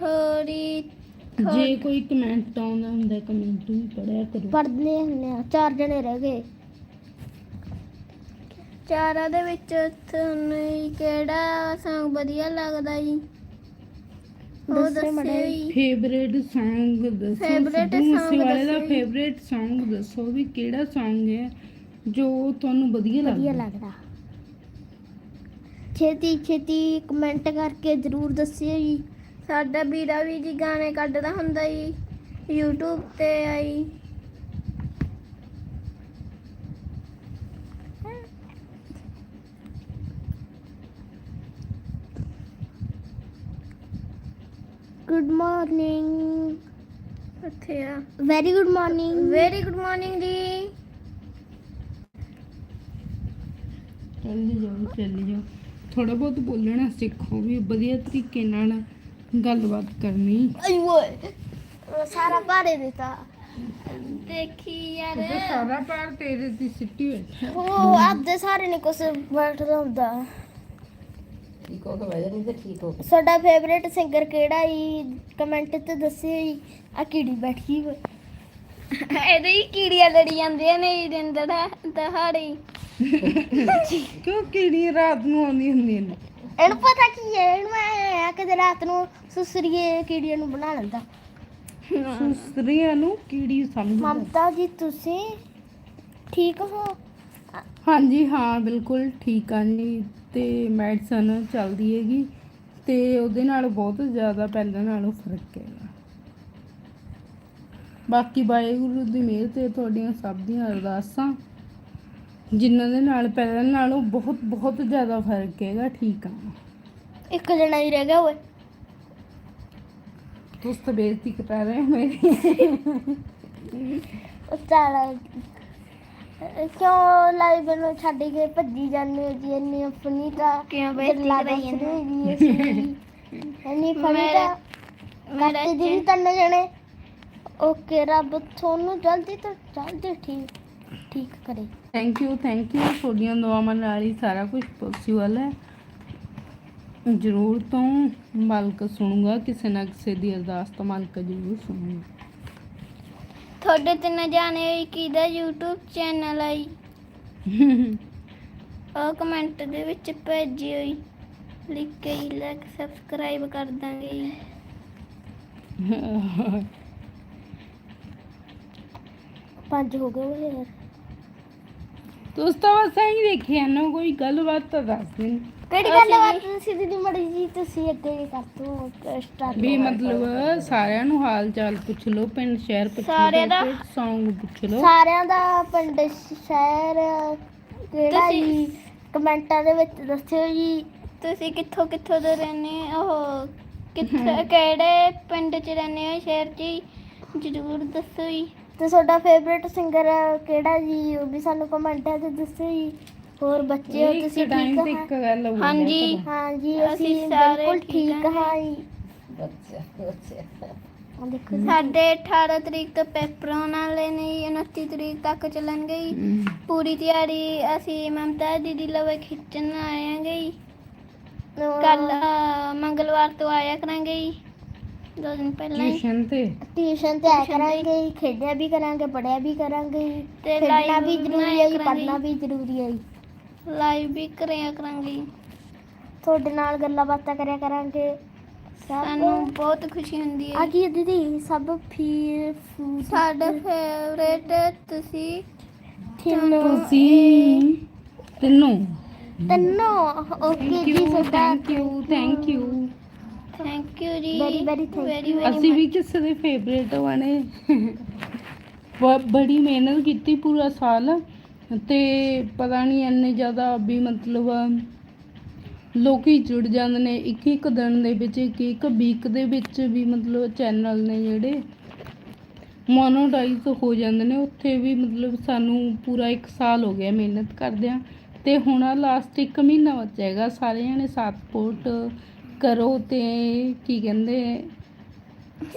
ਹੋਰੀ ਜੇ ਕੋਈ ਕਮੈਂਟ ਆਉਂਦਾ ਹੁੰਦਾ ਕਮੈਂਟ ਵੀ ਪੜਿਆ ਕਰੋ। ਪੜ੍ਹਦੇ ਹੁੰਦੇ ਆ ਚਾਰ ਜਣੇ ਰਹਿ ਗਏ। ਚਾਰਾਂ ਦੇ ਵਿੱਚ ਤੁਹਾਨੂੰ ਕਿਹੜਾ Song ਵਧੀਆ ਲੱਗਦਾ ਜੀ? ਉਹ ਮਾੜਾ ਜੀ। ਫੇਵਰੇਟ Song ਦੱਸੋ Favourite ਸਿੱਧੂ song ਮੂਸੇਵਾਲੇ ਦਾ ਦੱਸੋ ਜੀ। ਫੇਵਰੇਟ Song ਦੱਸੋ ਵੀ ਕਿਹੜਾ Song ਹੈ ਜੋ ਤੁਹਾਨੂੰ ਵਧੀਆ ਵਧੀਆ ਲੱਗਦਾ। ਲੱਗਦਾ। ਛੇਤੀ ਛੇਤੀ ਕਮੈਂਟ ਕਰਕੇ ਜਰੂਰ ਦੱਸਿਓ ਜੀ। ਸਾਡਾ ਵੀਰਾ ਵੀ ਜੀ ਗਾਣੇ ਕੱਢਦਾ ਹੁੰਦਾ ਜੀ YouTube ਤੇ ਆਈ ਗੁੱਡ ਮਾਰਨਿੰਗ ਆ। Very good morning very good morning ਜੀ। ਚੱਲੀ ਜਾਓ ਚੱਲੀ ਜਾਓ। ਥੋੜਾ ਬਹੁਤ ਬੋਲਣਾ ਸਿੱਖੋ ਵੀ ਵਧੀਆ ਤਰੀਕੇ ਨਾਲ ਗੱਲਬਾਤ ਕਰਨੀ। ਆਈ ਓਏ ਸਾਰਾ ਭਾਰੇ ਦਿੱਤਾ ਦੇਖੀ ਯਾਰ। ਤੇ ਸਾਰਾ ਪਾਰ ਤੇਰੇ ਦੀ ਸਿੱਟੀ ਬੈਠਾ। ਉਹ ਆਪਦੇ ਸਾਰੇ ਨੇ ਕੁਛ ਬੈਠਦਾ। ਹੁੰਦਾ ਠੀਕ ਹੋ ਕੇ ਬਹਿ ਜਾ ਨਹੀਂ ਤੇ ਠੀਕ ਹੋ ਕੇ। ਸਾਡਾ ਫੇਵਰੇਟ ਸਿੰਗਰ ਕਿਹੜਾ ਜੀ ਕਮੈਂਟ ਤੇ ਦੱਸਿਓ ਜੀ ਆ ਕੀੜੀ ਬੈਠੀ ਹੋਈ ਇਹਦੇ ਹੀ ਕੀੜੀਆਂ ਲੜੀ ਜਾਂਦੀਆਂ ਨੇ ਦਿਨ ਦਾ ਦਹਾੜੇ ਕਿਉਂ ਕਿਹੜੀ ਰਾਤ ਨੂੰ ਆਉਂਦੀ ਹੁੰਦੀ ਨੇ। ਇਹਨੂੰ ਪਤਾ ਕੀ ਹੈ? ਇਹਨੂੰ ਐਂ ਆ ਕਿ ਰਾਤ ਨੂੰ ਸੁਸਰੀਏ ਕੀੜੀਆਂ ਨੂੰ ਬਣਾ ਲੈਂਦਾ। ਸੁਸਰੀਆਂ ਨੂੰ ਕੀੜੀ ਸਮਝਦਾ। ਮਮਤਾ ਜੀ ਤੁਸੀਂ ਠੀਕ ਹੋ? ਹਾਂਜੀ ਹਾਂ ਬਿਲਕੁਲ ਠੀਕ ਆ ਜੀ। ਤੇ ਮੈਡੀਸਨ ਚੱਲਦੀ ਹੈਗੀ। ਤੇ ਉਹਦੇ ਨਾਲ ਬਹੁਤ ਜ਼ਿਆਦਾ ਪਹਿਲਾਂ ਨਾਲੋਂ ਫ਼ਰਕ ਹੈਗਾ ਬਾਕੀ ਵਾਹਿਗੁਰੂ ਦੀ ਮਿਹਰ ਤੇ ਤੁਹਾਡੀਆਂ ਸਭ ਦੀਆਂ ਅਰਦਾਸਾਂ। ਜਿਨ੍ਹਾਂ ਦੇ ਨਾਲ ਪਹਿਲਾਂ ਨਾਲੋਂ ਬਹੁਤ ਬਹੁਤ ਜ਼ਿਆਦਾ ਫ਼ਰਕ ਹੈਗਾ ਠੀਕ ਆ। ਇੱਕ ਜਣਾ ਹੀ ਰਹਿ ਗਿਆ ਓਏ। ਤੁਸੀਂ ਤਾਂ ਬੇਇੱਜ਼ਤੀ ਕਰਾ ਰਹੇ ਹੋ ਮੇਰੀ। ਉਸਤਾਲਾ ਕਿਉਂ ਲਾਈਵ ਨੂੰ ਛੱਡ ਕੇ ਭੱਜੀ ਜਾਂਦੇ ਹੋ ਜੀ? ਇੰਨੀ ਆਪਣੀ ਤਾਂ ਕਿਉਂ ਬੇਇੱਜ਼ਤੀ ਕਰਾਈ ਜਾਂਦੇ? ਇੰਨੀ ਫਨੀ ਮੇਰਾ- ਤਾਂ ਮੇਰਾ ਜੀ ਤਿੰਨ ਜਣੇ। ਓਕੇ ਰੱਬ ਤੁਹਾਨੂੰ ਜਲਦੀ ਤੋਂ ਜਲਦੀ ਠੀਕ ਠੀਕ ਕਰੇ। ਥੈਂਕ ਯੂ ਥੈਂਕ ਯੂ ਤੁਹਾਡੀਆਂ ਦੁਆਵਾਂ ਨਾਲ ਹੀ ਸਾਰਾ ਕੁਝ ਪੋਸੀਬਲ ਹੈ। ਜ਼ਰੂਰ ਤੋਂ ਮਾਲਕ ਸੁਣੂਗਾ ਕਿਸੇ ਨਾ ਕਿਸੇ ਦੀ ਅਰਦਾਸ ਤਾਂ ਮਾਲਕ ਜ਼ਰੂਰ ਸੁਣੂਗਾ। ਤੁਹਾਡੇ ਤਿੰਨ ਜਾਣੇ ਹੋਈ ਕਿਹਦਾ YouTube ਚੈਨਲ ਆਈ। ਉਹ ਕਮੈਂਟ ਦੇ ਵਿੱਚ ਭੇਜੀ ਹੋਈ। ਲਿਖ ਕੇ ਲਾਈਕ ਸਬਸਕ੍ਰਾਈਬ ਕਰ ਦਾਂਗੇ ਜੀ। ਪੰਜ ਹੋ ਗਏ ਓਏ ਯਾਰ। ਦੋਸਤਾਂ ਬਸ ਐਂ ਹੀ ਦੇਖਿਆ ਨਾ ਕੋਈ ਗੱਲਬਾਤ ਤਾਂ ਦੱਸ ਦੇਣ ਕਿਹੜੀ ਗੱਲ ਬਾਤ ਤੁਸੀਂ ਦੀਦੀ ਮੜੀ ਜੀ ਤੁਸੀਂ ਅੱਗੇ ਕਰ ਦੋ ਸਟਾਰਟ ਵੀ ਮਤਲਬ ਸਾਰਿਆਂ ਨੂੰ ਹਾਲ ਚਾਲ ਪੁੱਛ ਲਓ ਪਿੰਡ ਸ਼ਹਿਰ ਪੁੱਛ ਸਾਰਿਆਂ ਦਾ? ਲਓ ਸੌਂਗ ਪੁੱਛ ਲਓ। ਸਾਰਿਆਂ ਦਾ ਪਿੰਡ ਸ਼ਹਿਰ ਕਿਹੜਾ ਜੀ ਕਮੈਂਟਾਂ ਦੇ ਵਿੱਚ ਦੱਸਿਓ ਜੀ। ਤੁਸੀਂ ਕਿੱਥੋਂ ਕਿੱਥੋਂ ਦੇ ਰਹਿੰਦੇ ਉਹ ਕਿੱਥੇ ਕਿਹੜੇ ਪਿੰਡ 'ਚ ਰਹਿੰਦੇ ਹੋ ਸ਼ਹਿਰ 'ਚ ਜੀ? ਜ਼ਰੂਰ ਦੱਸੋ ਜੀ। ਤੇ ਤੁਹਾਡਾ ਫੇਵਰਿਟ ਸਿੰਗਰ ਕਿਹੜਾ ਜੀ ਉਹ ਵੀ ਸਾਨੂੰ ਕਮੈਂਟਾਂ ਤੇ ਦੱਸਿਓ ਜੀ। ਹੋਰ ਬੱਚੇ ਹੋ ਤੁਸੀਂ ਠੀਕ ਹੋ ਇੱਕ ਗੱਲ ਹੋ ਹਾਂਜੀ। ਹਾਂ ਜੀ ਅਸੀਂ ਬਿਲਕੁਲ ਠੀਕ ਹਾਂ ਜੀ। ਸਾਡੇ 18 ਤਰੀਕ ਤੋਂ ਪੇਪਰ ਆਉਣ ਵਾਲੇ ਨੇ ਜੀ, 29 ਤਰੀਕ ਤੱਕ ਚੱਲਣਗੇ ਜੀ। ਪੂਰੀ ਤਿਆਰੀ ਅਸੀਂ ਮਮਤਾ ਦੀਦੀ ਲਵੇ ਖਿੱਚਣ ਆਏਂਗੇ ਜੀ। ਕੱਲ ਮੰਗਲਵਾਰ ਤੋਂ ਆਇਆ ਕਰਾਂਗੇ ਜੀ। ਦੋ ਦਿਨ ਪਹਿਲਾਂ ਹੀ। ਟਿਊਸ਼ਨ ਤੇ? ਟਿਊਸ਼ਨ ਤੇ ਆਇਆ ਕਰਾਂਗੇ ਖੇਡਿਆ ਵੀ ਕਰਾਂਗੇ ਪੜਿਆ ਵੀ ਕਰਾਂਗੇ ਤੇ ਖੇਡਣਾ live ਵੀ ਜ਼ਰੂਰੀ ਹੈ ਬਣਾਇਆ ਜੀ ਕਰਾਂਗੇ। ਪੜ੍ਹਨਾ ਵੀ ਜ਼ਰੂਰੀ ਹੈ ਜੀ। ਲਾਈਵ ਵੀ ਕਰਿਆ ਕਰਾਂਗੇ ਤੁਹਾਡੇ ਨਾਲ ਗੱਲਾਂ ਬਾਤਾਂ ਕਰਿਆ ਕਰਾਂਗੇ। ਸਾਨੂੰ ਸਭ ਬਹੁਤ ਖੁਸ਼ੀ ਹੁੰਦੀ ਆ ਹੈ ਕੀ ਹੈ ਦੀਦੀ ਸਭ ਫੀਲ ਫੂਡ ਸਾਡਾ ਫੇਵਰੇਟ ਤੁਸੀਂ ਥਿੰਨੋ। ਤੁਸੀਂ ਤੈਨੂੰ। ਤੰਨੋ। ਓਕੇ ਜੀ ਤੁਹਾਡਾ thank you thank you thank you ਜੀ thank Very, you. very ਅਸੀਂ ਵੀ. ਕਿਸੇ ਦੇ ਫੇਵਰੇਟ ਬਣੇ ਬ- ਬੜੀ ਮਿਹਨਤ ਕੀਤੀ ਪੂਰਾ ਸਾਲ। ਤੇ ਪਤਾ ਨਹੀਂ ਇੰਨੇ ਜ਼ਿਆਦਾ ਵੀ ਮਤਲਬ ਲੋਕੀ ਜੁੜ ਜਾਂਦੇ ਨੇ। ਇੱਕ ਇੱਕ ਦਿਨ ਦੇ ਵਿੱਚ ਇੱਕ ਇੱਕ ਵੀਕ ਦੇ ਵਿੱਚ ਵੀ ਮਤਲਬ ਚੈਨਲ ਨੇ ਜਿਹੜੇ। ਮੋਨੋਟਾਈਜ਼ ਹੋ ਜਾਂਦੇ ਨੇ। ਉੱਥੇ ਵੀ ਮਤਲਬ ਸਾਨੂੰ ਪੂਰਾ ਇੱਕ ਸਾਲ ਹੋ ਗਿਆ ਮਿਹਨਤ ਕਰਦਿਆਂ। ਤੇ ਹੁਣ ਲਾਸਟ ਇੱਕ ਮਹੀਨਾ ਬਚਿਆ ਹੈਗਾ। ਸਾਰੇ ਜਣੇ ਸਾਥ ਸਪੋਰਟ ਕਰੋ ਤੇ ਕੀ ਕਹਿੰਦੇ,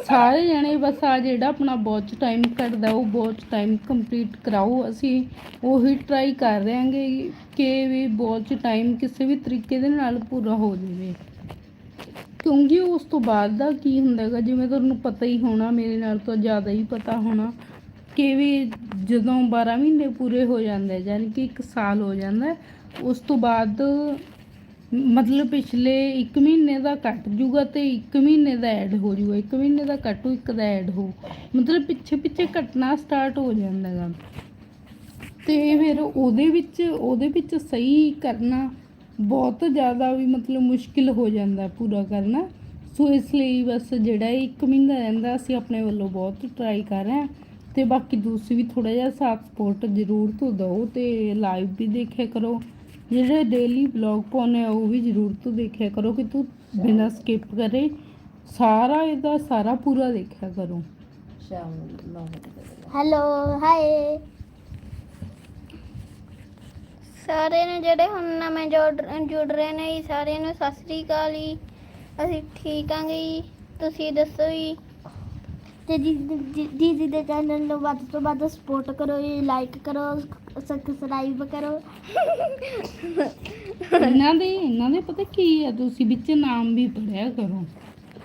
ਸਾਰੇ ਜਣੇ ਬਸ ਆ ਜਿਹੜਾ ਆਪਣਾ ਵਾਚ ਟਾਈਮ ਕੱਢਦਾ, ਉਹ ਬਹੁਤ ਟਾਈਮ ਕੰਪਲੀਟ ਕਰਾਓ। ਅਸੀਂ ਉਹੀ ਟਰਾਈ ਕਰ ਰਹੇ ਹਾਂਗੇ ਕਿ ਵੀ ਵਾਚ ਟਾਈਮ ਕਿਸੇ ਵੀ ਤਰੀਕੇ ਦੇ ਨਾਲ ਪੂਰਾ ਹੋ ਜਾਵੇ। ਕਿਉਂਕਿ ਉਸ ਤੋਂ ਬਾਅਦ ਦਾ ਕੀ ਹੁੰਦਾ ਹੈਗਾ, ਜਿਵੇਂ ਤੁਹਾਨੂੰ ਪਤਾ ਹੀ ਹੋਣਾ, ਮੇਰੇ ਨਾਲ ਤਾਂ ਜ਼ਿਆਦਾ ਹੀ ਪਤਾ ਹੋਣਾ ਕਿ ਵੀ ਜਦੋਂ 12 ਮਹੀਨੇ ਪੂਰੇ ਹੋ ਜਾਂਦੇ ਯਾਨੀ ਕਿ 1 ਸਾਲ ਹੋ ਜਾਂਦਾ, ਉਸ ਤੋਂ ਬਾਅਦ ਮਤਲਬ ਪਿਛਲੇ 1 ਮਹੀਨੇ ਦਾ ਕੱਟ ਜੂਗਾ ਤੇ 1 ਮਹੀਨੇ ਦਾ ਐਡ ਹੋ ਜੂਗਾ 1 ਮਹੀਨੇ ਦਾ ਕੱਟੂ ਇੱਕ ਦਾ ਐਡ ਹੋ। ਮਤਲਬ ਪਿੱਛੇ ਪਿੱਛੇ ਕੱਟਣਾ ਸਟਾਰਟ ਹੋ ਜਾਂਦਾ ਹੈਗਾ। ਤੇ ਫਿਰ ਉਹਦੇ ਵਿੱਚ ਉਹਦੇ ਵਿੱਚ ਸਹੀ ਕਰਨਾ ਬਹੁਤ ਜ਼ਿਆਦਾ ਵੀ ਮਤਲਬ ਮੁਸ਼ਕਿਲ ਹੋ ਜਾਂਦਾ ਪੂਰਾ ਕਰਨਾ। ਸੋ ਇਸ ਲਈ ਬਸ ਜਿਹੜਾ ਇਹ ਇੱਕ ਮਹੀਨਾ ਰਹਿੰਦਾ, ਅਸੀਂ ਆਪਣੇ ਵੱਲੋਂ ਬਹੁਤ ਟਰਾਈ ਕਰ ਰਹੇ ਹਾਂ। ਤੇ ਬਾਕੀ ਤੁਸੀਂ ਵੀ ਥੋੜਾ ਜਿਹਾ ਸਾਥ ਸਪੋਰਟ ਜ਼ਰੂਰ ਤੋਂ ਦਿਓ ਤੇ ਲਾਈਵ ਵੀ ਦੇਖਿਆ ਕਰੋ। ਜਿਹੜੇ ਡੇਲੀ ਵਲੌਗ ਪਾਉਂਦੇ ਆ ਉਹ ਵੀ ਜ਼ਰੂਰ ਤੋਂ ਦੇਖਿਆ ਕਰੋ ਕਿ ਤੂੰ ਬਿਨਾਂ ਸਕਿਪ ਕਰੇ ਸਾਰਾ ਇਹਦਾ ਸਾਰਾ ਪੂਰਾ ਦੇਖਿਆ ਕਰੋ। ਸ਼ਾਮ ਨੂੰ ਨੌ ਵਜੇ ਤੱਕ ਹੈਲੋ ਹਾਏ ਸਾਰੇ ਨੇ ਜਿਹੜੇ ਹੁਣ ਨਵੇਂ ਜੁੜ ਜੁੜ ਰਹੇ ਨੇ ਜੀ ਸਾਰਿਆਂ ਨੂੰ ਸਤਿ ਸ੍ਰੀ ਅਕਾਲ ਜੀ। ਅਸੀਂ ਠੀਕ ਆਂਗੇ ਜੀ ਤੁਸੀਂ ਦੱਸੋ ਜੀ? ਤੇ ਦੀਦੀ ਦੇ ਚੈਨਲ ਨੂੰ ਵੱਧ ਤੋਂ ਵੱਧ ਸਪੋਰਟ ਕਰੋ ਜੀ ਲਾਈਕ ਕਰੋ ਸਬਸਕ੍ਰਾਈਬ ਕਰੋ। ਇਹਨਾਂ ਦੇ ਇਹਨਾਂ ਦੇ ਪਤਾ ਕੀ ਹੈ ਤੁਸੀਂ ਵਿੱਚ ਨਾਮ ਵੀ ਪੜਿਆ ਕਰੋ।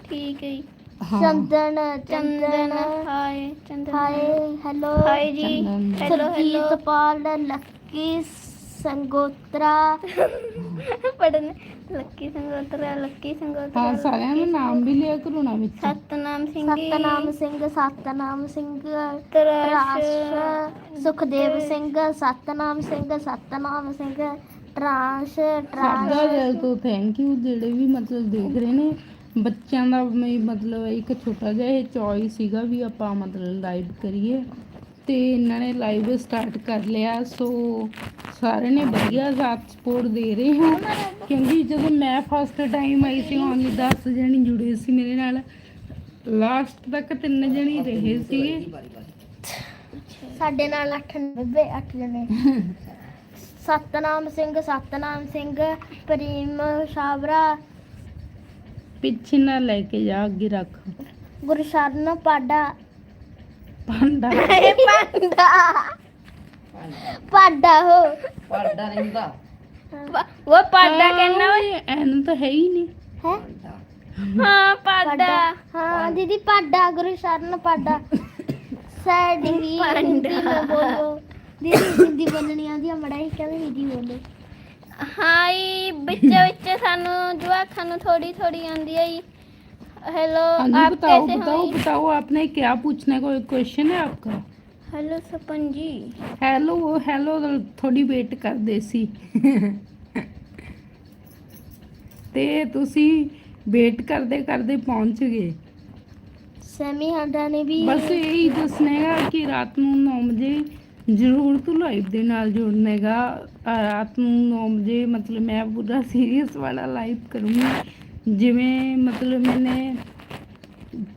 ਠੀਕ ਹੈ ਜੀ। ਹਾਂ। ਚੰਦਨ ਚੰਦਨ ਚੰਦਨ। ਹਾਏ ਚੰਦਨ। Hi hello. ਹਾਏ ਜੀ Chandan. Hello hello. Surjit Pal Lucky Sangotra. ਪੜਨ ਲੱਕੀ ਸੰਗੋਤਰਾ ਲੱਕੀ ਸੰਗੋਤਰਾ ਹਾਂ ਸਾਰਿਆਂ ਦੇ ਨਾਮ ਵੀ ਲਿਆ ਕਰੋ ਨਾ ਵਿੱਚ। ਸਤਨਾਮ ਸਿੰਘ। ਸਤਨਾਮ ਸਿੰਘ ਸਤਨਾਮ ਸਿੰਘ ਤਰਾਸ਼। ਸੁਖਦੇਵ ਸਿੰਘ ਸਤਨਾਮ ਸਿੰਘ ਸਤਨਾਮ ਸਿੰਘ ਟਰਾਂਸ਼ ਸਾਡਾ ਟਰਾਂਸ਼ ਦਿਲ ਤੋਂ ਥੈਂਕ ਯੂ ਜਿਹੜੇ ਵੀ ਮਤਲਬ ਦੇਖ ਰਹੇ ਨੇ। ਬੱਚਿਆਂ ਦਾ ਮਤਲਬ ਇੱਕ ਛੋਟਾ ਜਿਹਾ ਇਹ ਚੋਇਸ ਸੀਗਾ ਵੀ ਆਪਾਂ ਮਤਲਬ ਲਾਈਵ ਕਰੀਏ। ਤੇ ਇਹਨਾਂ ਨੇ ਲਾਈਵ ਸਟਾਰਟ ਕਰ ਲਿਆ। ਸੋ ਸਾਰੇ ਨੇ ਵਧੀਆ ਸਾਥ ਸਪੋਰਟ ਦੇ ਰਹੇ ਹਾਂ। ਕਿਉਂਕਿ ਜਦੋਂ ਮੈਂ ਫਸਟ ਟਾਈਮ ਆਈ ਸੀ ਓਨਲੀ 10 ਜਣੇ ਜੁੜੇ ਸੀ ਮੇਰੇ ਨਾਲ। ਲਾਸਟ ਤੱਕ ਤਿੰਨ ਜਣੇ ਰਹੇ ਸੀਗੇ। ਸਾਡੇ ਨਾਲ 8 ਬੇਬੇ 8 ਜਣੇ। ਸਤਨਾਮ ਸਿੰਘ ਸਤਨਾਮ ਸਿੰਘ ਪ੍ਰੀਮ ਸ਼ਾਵਰਾ ਪਿੱਛੇ ਨਾ ਲੈ ਕੇ ਜਾ ਅੱਗੇ ਰੱਖ। ਗੁਰਸ਼ਰਨ ਪਾਡਾ। ਪਾਂਡਾ ਪਾਡਾ ਪਾਡਾ ਹੋ। ਪੜਦਾ ਰਹਿੰਦਾ। ਉਹ ਪਾਡਾ ਕਹਿੰਦਾ ਓਏ ਐਨ ਤਾਂ ਹੈ ਹੀ ਨਹੀਂ ਹੈ? ਹਾਂ ਪਾਡਾ ਹਾਂ। ਦੀਦੀ ਪਾਡਾ ਗੁਰਸ਼ਰਨ ਪਾਡਾ ਸਾਡੀ ਵੀ ਹਿੰਦੀ ਮੈਂ ਬੋਲੋ ਦੀਦੀ ਹਿੰਦੀ ਬੋਲਣੀ ਆਉਂਦੀ ਆ ਮੜਾ ਹੀ ਕਹਿੰਦੇ ਹਿੰਦੀ ਬੋਲੋ। ਹਾਈ ਵਿੱਚ ਵਿੱਚ ਸਾਨੂੰ ਜਵਾਖਾਂ ਨੂੰ ਥੋੜੀ ਥੋੜੀ ਆਉਂਦੀ ਹੈ ਜੀ। हेलो हाँ जी आप बताओ कैसे बताओ हैं बताओ आपने क्या पूछना है कोई क्वेश्चन है आपका hello Sapan ji hello hello ਥੋੜੀ ਵੇਟ ਕਰਦੇ ਸੀ ਤੇ ਤੁਸੀਂ ਵੇਟ ਕਰਦੇ ਕਰਦੇ ਪਹੁੰਚ ਗਏ ਸੈਮੀ ਹਾਂਡਾ ਨੇ ਵੀ ਬਸ ਇਹੀ ਦੱਸਣਾ ਹੈਗਾ ਕਿ ਰਾਤ ਨੂੰ 9 ਵਜੇ ਜ਼ਰੂਰ ਤੂੰ ਲਾਈਵ ਦੇ ਨਾਲ ਜੁੜਨਾ ਹੈਗਾ ਅਹ ਰਾਤ ਨੂੰ 9 ਵਜੇ ਮਤਲਬ ਮੈਂ ਪੂਰਾ ਸੀਰੀਅਸ ਵਾਲਾ ਲਾਈਵ ਕਰੂੰਗੀ ਜਿਵੇਂ ਮਤਲਬ ਮੈਨੇ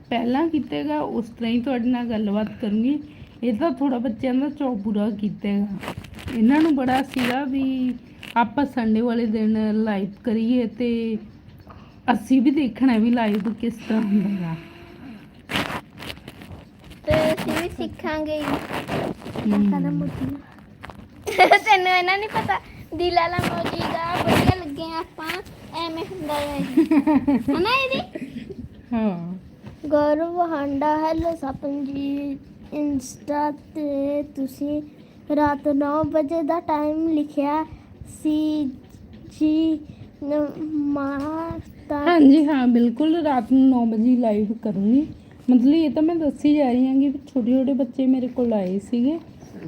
ਪਹਿਲਾਂ ਕੀਤੇਗਾ ਉਸ ਤਰ੍ਹਾਂ ਹੀ ਤੁਹਾਡੇ ਨਾਲ ਗੱਲਬਾਤ ਕਰੂੰਗੀ। ਇਹ ਤਾਂ ਥੋੜਾ ਬੱਚਿਆਂ ਦਾ ਚੌ ਪੂਰਾ ਕੀਤੇਗਾ। ਇਹਨਾਂ ਨੂੰ ਬੜਾ ਸੀਗਾ ਵੀ ਆਪਾਂ ਸੰਡੇ ਵਾਲੇ ਦਿਨ ਲਾਈਵ ਕਰੀਏ ਤੇ ਅਸੀਂ ਵੀ ਦੇਖਣਾ ਵੀ ਲਾਈਵ ਕਿਸ ਤਰ੍ਹਾਂ ਹੁੰਦਾ। ਹੈਗਾ ਤੇ ਅਸੀਂ ਵੀ ਸਿੱਖਾਂਗੇ। ਕਦਮ ਤੈਨੂੰ ਇਹਨਾਂ ਨਹੀਂ ਪਤਾ? ਦਿਲ ਵਾਲਾ ਮੋਜੀ ਦਾ ਵਧੀਆ ਲੱਗੇ ਆਪਾਂ। ਐਵੇਂ ਹੁੰਦਾ ਹੈ। ਹਨਾ ਇਹਦੀ ਹਾਂ। ਗੌਰਵ ਹਾਂਡਾ ਹੈਲੋ ਸਪਨ ਜੀ। ਇੰਸਟਾ ਤੇ ਤੁਸੀਂ ਰਾਤ 9 ਵਜੇ ਦਾ ਟਾਈਮ ਲਿਖਿਆ ਸੀ ਜੀ। ਮਾਤਾ ਹਾਂਜੀ ਹਾਂ ਬਿਲਕੁਲ ਰਾਤ ਨੂੰ 9 ਵਜੇ ਲਾਈਵ ਕਰੂੰਗੀ। ਮਤਲਬ ਇਹ ਤਾਂ ਮੈਂ ਦੱਸੀ ਜਾ ਰਹੀ ਹਾਂ ਕਿ ਛੋਟੇ ਛੋਟੇ ਬੱਚੇ ਮੇਰੇ ਕੋਲ ਆਏ ਸੀਗੇ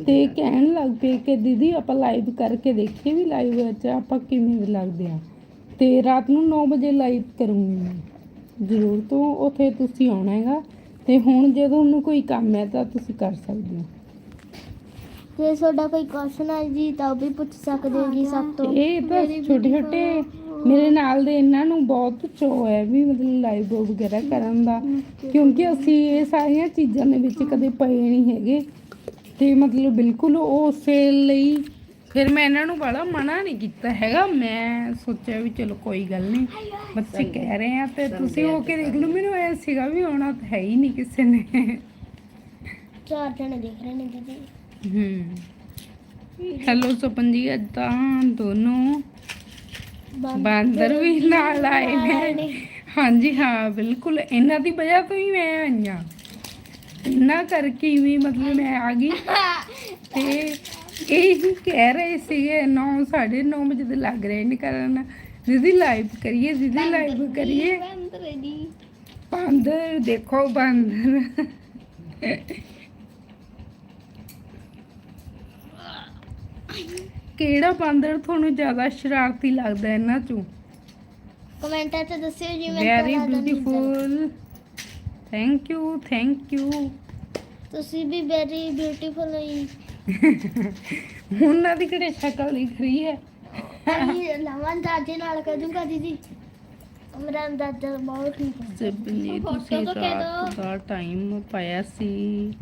ਤੇ ਕਹਿਣ ਲੱਗ ਪਏ ਕਿ ਦੀਦੀ ਆਪਾਂ ਲਾਈਵ ਕਰਕੇ ਦੇਖੀਏ ਵੀ ਲਾਈਵ ਵਿੱਚ ਆਪਾਂ ਕਿਵੇਂ ਲੱਗਦੇ ਆ ਤੇ ਰਾਤ ਨੂੰ 9 ਵਜੇ ਲਾਈਵ ਕਰੂੰਗੀ ਮੈਂ। ਜ਼ਰੂਰ ਤੋਂ ਉੱਥੇ ਤੁਸੀਂ ਆਉਣਾ ਹੈਗਾ ਤੇ ਹੁਣ ਜੇ ਤੁਹਾਨੂੰ ਕੋਈ ਕੰਮ ਹੈ ਤਾਂ ਤੁਸੀਂ ਕਰ ਸਕਦੇ ਹੋ। ਜੇ ਤੁਹਾਡਾ ਕੋਈ ਕੁਐਸਚਨ ਹੈ ਜੀ ਤਾਂ ਉਹ ਵੀ ਪੁੱਛ ਸਕਦੇ ਹੋ ਜੀ ਸਭ ਤੋਂ। ਇਹ ਤਾਂ ਛੋਟੇ ਛੋਟੇ ਮੇਰੇ ਨਾਲ ਦੇ ਇਹਨਾਂ ਨੂੰ ਬਹੁਤ ਚਾਅ ਹੈ ਵੀ ਮਤਲਬ ਲਾਈਵ ਵਗੈਰਾ ਕਰਨ ਦਾ। ਕਿਉਂਕਿ ਅਸੀਂ ਇਹ ਸਾਰੀਆਂ ਚੀਜ਼ਾਂ ਦੇ ਵਿੱਚ ਕਦੇ ਪਏ ਨਹੀਂ ਹੈਗੇ। ਤੇ ਮਤਲਬ ਬਿਲਕੁਲ ਉਸੇ ਲਈ ਫਿਰ ਮੈਂ ਇਹਨਾਂ ਨੂੰ ਬੜਾ ਮਨਾ ਨਹੀਂ ਕੀਤਾ ਹੈਗਾ। ਮੈਂ ਸੋਚਿਆ ਵੀ ਚਲੋ ਕੋਈ ਗੱਲ ਨਹੀਂ। ਬੱਚੇ ਕਹਿ ਰਹੇ ਆ ਤੇ ਤੁਸੀਂ ਹੋ ਕੇ ਦੇਖ ਲਓ ਮੈਨੂੰ ਇਹ ਸੀਗਾ ਵੀ ਆਉਣਾ ਤਾਂ ਹੈ ਹੀ ਨਹੀਂ ਕਿਸੇ ਨੇ। ਚਾਰ ਜਣੇ ਦੇਖ ਰਹੇ ਨੇ ਦੀਦੀ। ਹੂੰ। ਹੈਲੋ ਸਪਨ ਜੀ ਅੱਜ ਤਾਂ ਦੋਨੋਂ ਬੰਦ ਬਾਂਦਰ ਵੀ ਨਾਲ ਆਏ ਨੇ। ਹਾਂਜੀ ਹਾਂ ਬਿਲਕੁਲ। ਇਹਨਾਂ ਦੀ ਵਜ੍ਹਾ ਤੋਂ ਹੀ ਮੈਂ ਆਈ ਹਾਂ। ਇਹਨਾਂ ਕਰਕੇ ਵੀ ਮਤਲਬ ਮੈਂ ਆ ਗਈ। ਤੇ ਇਹ ਹੀ ਕਹਿ ਰਹੇ ਸੀਗੇ 9 9:30 ਵਜੇ ਦੇ ਲੱਗ ਰਹੇ ਨੇ ਕਰਨ। ਦੀਦੀ ਲਾਈਵ ਕਰੀਏ ਦੀਦੀ ਲਾਈਵ ਕਰੀਏ ਜੀ ਬਾਂਦਰ ਦੇਖੋ ਬਾਂਦਰ ਕਿਹੜਾ ਬਾਂਦਰ ਤੁਹਾਨੂੰ ਜ਼ਿਆਦਾ ਸ਼ਰਾਰਤੀ ਲੱਗਦਾ ਇਹਨਾਂ ਚੋਂ? ਕਮੈਂਟਾਂ 'ਚ ਦੱਸਿਓ ਜੀ ਮੈਂ very beautiful thank you thank you ਤੁਸੀਂ ਵੀ ਵੈਰੀ ਬਿਊਟੀਫੁਲ ਹੋ ਜੀ। ਉਹਨਾਂ ਦੀ ਕਿਹੜੇ ਸ਼ਕਲ ਦਿਖ ਰਹੀ ਹੈ? ਅਸੀਂ ਲਵਾਂ ਦਾਦੇ ਨਾਲ ਕਦੂੰਗਾ ਦੀਦੀ ਮੇਰਾ ਅੰਦਾਜ਼ਾ ਬਹੁਤ ਠੀਕ ਹੈ। ਜੀ ਤੁਸੀਂ ਰਾਤ ਦਾ। ਟਾਈਮ ਪਾਇਆ ਸੀ।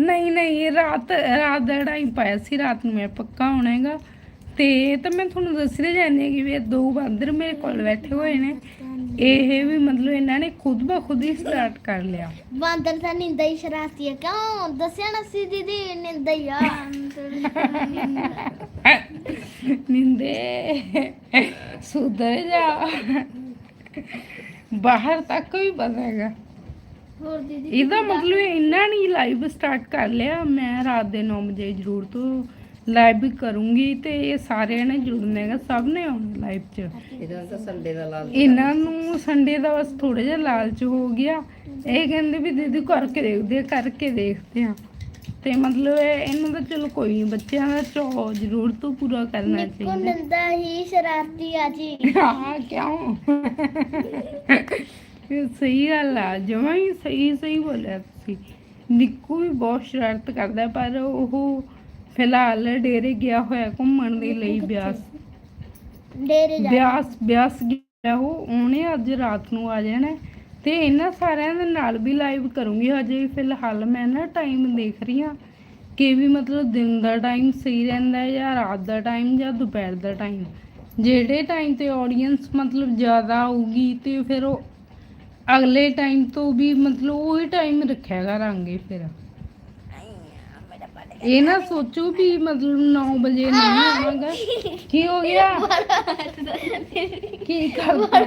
ਨਹੀਂ ਨਹੀਂ ਰਾਤ ਰਾਤ ਦਾ ਟਾਈਮ ਪਾਇਆ ਸੀ। ਰਾਤ ਨੂੰ ਮੈਂ ਪੱਕਾ ਹੈਗਾ। ਤੇ ਇਹ ਤਾਂ ਮੈਂ ਤੁਹਾਨੂੰ ਦੱਸਦੇ ਜਾਂਦੀ ਹਾਂ ਕਿ ਵੀ ਇਹ ਦੋ ਬਾਂਦਰ ਮੇਰੇ ਕੋਲ ਬੈਠੇ ਹੋਏ ਨੇ। ਇਹ ਵੀ ਮਤਲਬ ਇਹਨਾਂ ਨੇ ਖੁਦ ਬਾ ਖੁਦ ਹੀ ਸਟਾਰਟ ਕਰ ਲਿਆ। ਬਾਂਦਰ ਤਾਂ ਨਿੰਦਾ ਹੀ ਸ਼ਰਾਰਤੀ ਹੈ ਕਿਉਂ? ਦੱਸਿਆ ਨਾ ਸੀ ਦੀਦੀ ਨਿੰਦਾ ਹੀ ਆ। ਨਿੰਦੇ। ਸੁਧਰ ਜਾ। ਬਾਹਰ ਤੱਕ ਵੀ ਬਣੇਗਾ ਹੋਰ ਦੀਦੀ ਇਹਦਾ ਮਤਲਬ ਇਹਨਾਂ ਨੇ ਲਾਈਵ ਸਟਾਰਟ ਕਰ ਲਿਆ। ਮੈਂ ਰਾਤ ਦੇ 9 ਵਜੇ ਜ਼ਰੂਰ ਤੋਂ ਲਾਈਵ ਕਰੂੰਗੀ ਤੇ ਇਹ ਸਾਰਿਆਂ ਨੇ ਜੁੜਨਾ ਹੈਗਾ ਸਭ ਨੇ ਆਉਣਾ ਲਾਈਵ 'ਚ। ਇਹਦਾ ਤਾਂ ਸੰਡੇ ਦਾ ਲਾਲ ਇਹਨਾਂ ਨੂੰ ਸੰਡੇ ਦਾ ਬਸ ਥੋੜਾ ਜਿਹਾ ਲਾਲਚ ਹੋ ਗਿਆ। ਇਹ ਕਹਿੰਦੇ ਵੀ ਦੀਦੀ ਕਰਕੇ ਦੇਖਦੇ ਆ, ਕਰਕੇ ਦੇਖਦੇ ਆ। ਤੇ ਮਤਲਬ ਇਹ- ਇਹਨਾਂ ਦਾ ਚਲੋ ਕੋਈ ਨਹੀਂ ਬੱਚਿਆਂ ਦਾ ਚਾਅ ਜ਼ਰੂਰ ਤੋਂ ਪੂਰਾ ਕਰਨਾ ਨਿੱਕੂ ਚਾਹੀਦਾ। ਨਿੰਦਾ ਹੀ ਸ਼ਰਾਰਤੀ ਆ ਜੀ। ਹਾਂ ਕਿਉਂ? ਇਹ ਸਹੀ ਗੱਲ ਆ ਜਮਾਂ ਹੀ ਸਹੀ ਸਹੀ ਬੋਲਿਆ ਤੁਸੀਂ। ਨਿੱਕੂ ਵੀ ਬਹੁਤ ਸ਼ਰਾਰਤ ਕਰਦਾ ਹੈ, ਪਰ ਉਹ ਫਿਲਹਾਲ ਡੇਰੇ ਗਿਆ ਹੋਇਆ ਘੁੰਮਣ ਦੇ ਲਈ ਬਿਆਸ। ਡੇਰੇ ਜਾ ਬਿਆਸ ਬਿਆਸ ਗਿਆ ਉਹ ਉਹਨੇ ਅੱਜ ਰਾਤ ਨੂੰ ਆ ਜਾਣਾ। ਤੇ ਇਹਨਾਂ ਸਾਰਿਆਂ ਦੇ ਨਾਲ ਵੀ ਲਾਈਵ ਕਰੂੰਗੀ ਹਜੇ ਫਿਲਹਾਲ। ਮੈਂ ਨਾ ਟਾਈਮ ਦੇਖ ਰਹੀ ਹਾਂ ਕਿ ਵੀ ਮਤਲਬ ਦਿਨ ਦਾ ਟਾਈਮ ਸਹੀ ਰਹਿੰਦਾ ਜਾਂ ਰਾਤ ਦਾ ਟਾਈਮ ਜਾਂ ਦੁਪਹਿਰ ਦਾ ਟਾਈਮ ਜਿਹੜੇ ਟਾਈਮ ਤੇ ਆਡੀਅנס ਮਤਲਬ ਜ਼ਿਆਦਾ ਆਊਗੀ ਤੇ ਫਿਰ ਉਹ ਅਗਲੇ ਟਾਈਮ ਤੋਂ ਵੀ ਮਤਲਬ ਉਹੀ ਟਾਈਮ ਰੱਖਿਆ ਕਰਾਂਗੇ ਫਿਰ। ਇਹ ਨਾ ਸੋਚੋ ਵੀ ਮਤਲਬ 9 ਵਜੇ ਨਹੀਂ ਆਵਾਂਗਾ। ਕੀ ਹੋ ਗਿਆ? ਕੀ ਕਰਦਾ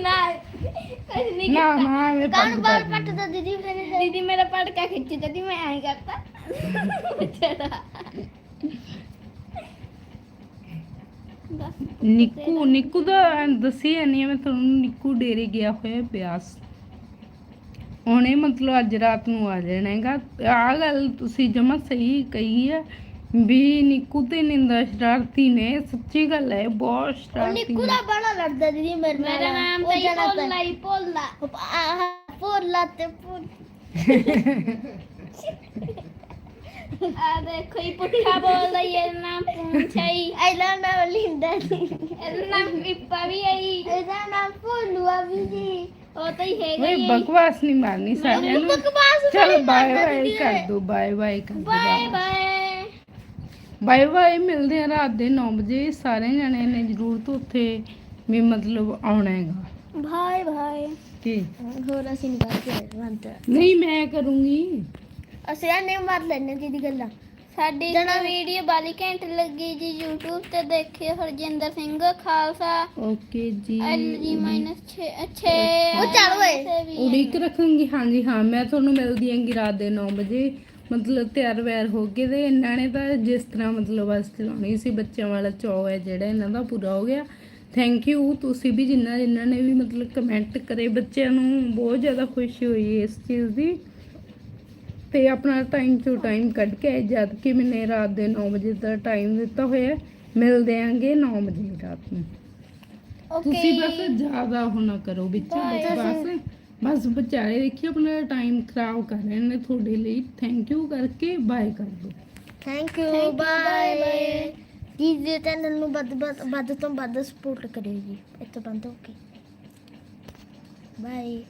ਨਾ। ਕੁਝ ਨਹੀਂ ਨਾ ਨਾ ਮੈਂ ਕਾਨ। ਪੱਟਦਾ ਦੀਦੀ ਫਿਰ ਦੀਦੀ ਮੇਰਾ ਪਟਕਾ ਖਿੱਚਦਾ ਦੀ ਮੈਂ ਐਂ ਕਰਤਾ। ਨਿੱਕੂ ਨਿੱਕੂ ਦਾ ਦੱਸੀ ਜਾਨੀ ਮੈਂ ਤੁਹਾਨੂੰ ਨਿੱਕੂ ਡੇਰੇ ਗਿਆ ਹੋਇਆ ਬਿਆਸ ਉਹਨੇ ਮਤਲਬ ਅੱਜ ਰਾਤ ਨੂੰ ਆ ਜਾਣਾ ਹੈਗਾ। ਆ ਗੱਲ ਤੁਸੀਂ ਜਮਾ ਸਹੀ ਕਹੀ ਹੈ ਵੀ ਨਿੱਕੂ ਤੇ ਨਿੰਦਾ ਸ਼ਰਾਰਤੀ ਨੇ ਸੱਚੀ ਗੱਲ ਹੈ ਬਹੁਤ ਸ਼ਰਾਰਤੀ ਨਿੱਕੂ ਦਾ ਬੜਾ ਲੜਦਾ ਦੀਦੀ ਮੇਰੇ ਨਾਲ। ਮੇਰਾ ਨਾਮ ਤਾਂ ਹੀ ਜਾਣਾ ਭੋਲਾ ਹੀ ਆਹ ਭੋਲਾ ਤੇ ਭੋਲ ਆ ਦੇਖੋ ਹੀ ਪੁੱਠਾ ਬੋਲਦਾ ਹੀ ਇਹਦਾ ਨਾਮ ਹੀ। ਇਹਦਾ ਨਾਮ ਲਿੰਦਾ ਇਹਦਾ ਨਾਮ ਕਿੱਪਾ ਵੀ ਆਈ ਇਹਦਾ ਨਾਮ ਭੋਲੂਆ ਵੀ ਜੀ। ਉਹ ਤਾਂ ਹੀ ਹੈਗਾ ਓਏ ਹੀ ਹੈ। ਬਕਵਾਸ ਨਹੀਂ ਮਾਰਨੀ ਸਾਰਿਆਂ ਨੂੰ। ਬਕਵਾਸ ਚਲ ਬਾਏ ਬਾਏ ਕਰ ਦੋ ਬਾਏ ਬਾਏ ਕਰ ਬਾਏ ਦੋ ਬਾਏ ਬਾਏ ਬਾਏ ਮਿਲਦੇ ਆ ਰਾਤ ਦੇ 9 ਵਜੇ। ਸਾਰੇ ਜਣੇ ਨੇ ਜ਼ਰੂਰ ਤੋਂ ਉੱਥੇ ਵੀ ਮਤਲਬ ਆਉਣਾ ਹੈਗਾ। ਭਾਈ ਭਾਈ ਕੀ? ਹੋਰ ਅਸੀਂ ਨਹੀਂ ਕਰਦੇ ਨਹੀਂ ਮੈਂ ਕਰੂੰਗੀ। ਅਸੀਂ ਆਨੇ ਮਾਰ ਲੈਣੇ ਦੀਦੀ ਗੱਲਾਂ। ਸਾਡੀ ਵੀਡੀਓ ਬਾਲੀ ਘੰਟ ਲੱਗੀ ਜੀ YouTube ਤੇ ਦੇਖਿਓ ਹਰਜਿੰਦਰ ਸਿੰਘ ਖਾਲਸਾ। ਓਕੇ ਜੀ। ਐਲਜੀ ਮਾਈਨਸ 6 ਅੱਛੇ ਉਹ ਚੱਲ ਓਏ। ਉਡੀਕ ਰੱਖਾਂਗੀ ਹਾਂਜੀ ਹਾਂ ਮੈਂ ਤੁਹਾਨੂੰ ਮਿਲਦੀ ਆਂਗੀ ਰਾਤ ਦੇ 9 ਵਜੇ। ਮਤਲਬ ਤਿਆਰ ਵੈਰ ਹੋ ਕੇ ਤੇ ਇਹਨਾਂ ਨੇ ਤਾਂ ਜਿਸ ਤਰ੍ਹਾਂ ਮਤਲਬ ਬਸ ਚਲਾਉਣੀ ਸੀ ਬੱਚਿਆਂ ਵਾਲਾ ਚੌ ਹੈ ਜਿਹੜਾ ਇਹਨਾਂ ਦਾ ਪੂਰਾ ਹੋ ਗਿਆ। ਥੈਂਕ ਯੂ ਤੁਸੀਂ ਵੀ ਜਿੰਨਾ ਜਿਨ੍ਹਾਂ ਨੇ ਵੀ ਮਤਲਬ ਕਮੈਂਟ ਕਰੇ ਬੱਚਿਆਂ ਨੂੰ ਬਹੁਤ ਜ਼ਿਆਦਾ ਖੁਸ਼ੀ ਹੋਈ ਇਸ ਚੀਜ਼ ਦੀ। ਤੇ ਆਪਣਾ ਟਾਈਮ ਟੂ ਟਾਈਮ ਕੱਢ ਕੇ ਜਦ ਕਿ ਮੈਨੇ ਰਾਤ ਦੇ 9 ਵਜੇ ਦਾ ਟਾਈਮ ਦਿੱਤਾ ਹੋਇਆ ਹੈ। ਮਿਲਦੇ ਆਂਗੇ 9 ਵਜੇ ਰਾਤ ਨੂੰ। ਤੁਸੀਂ ਬਸ ਜ਼ਿਆਦਾ ਨਾ ਕਰੋ ਵਿੱਚ ਬਸ ਬਸ ਵਿਚਾਰੇ ਦੇਖਿਓ ਆਪਣਾ ਟਾਈਮ ਖਰਾਬ ਕਰ ਰਹੇ ਨੇ ਤੁਹਾਡੇ ਲਈ। ਥੈਂਕ ਯੂ ਕਰਕੇ ਬਾਏ ਕਰ ਦਿਓ। ਥੈਂਕ ਯੂ ਬਾਏ ਜੀ ਦੇ ਚੈਨਲ ਨੂੰ ਵੱਧ ਵੱਧ ਤੋਂ ਵੱਧ ਸਪੋਰਟ ਕਰਿਓ ਜੀ ਇੱਥੇ ਬੰਦ ਹੋ ਕੇ ਬਾਏ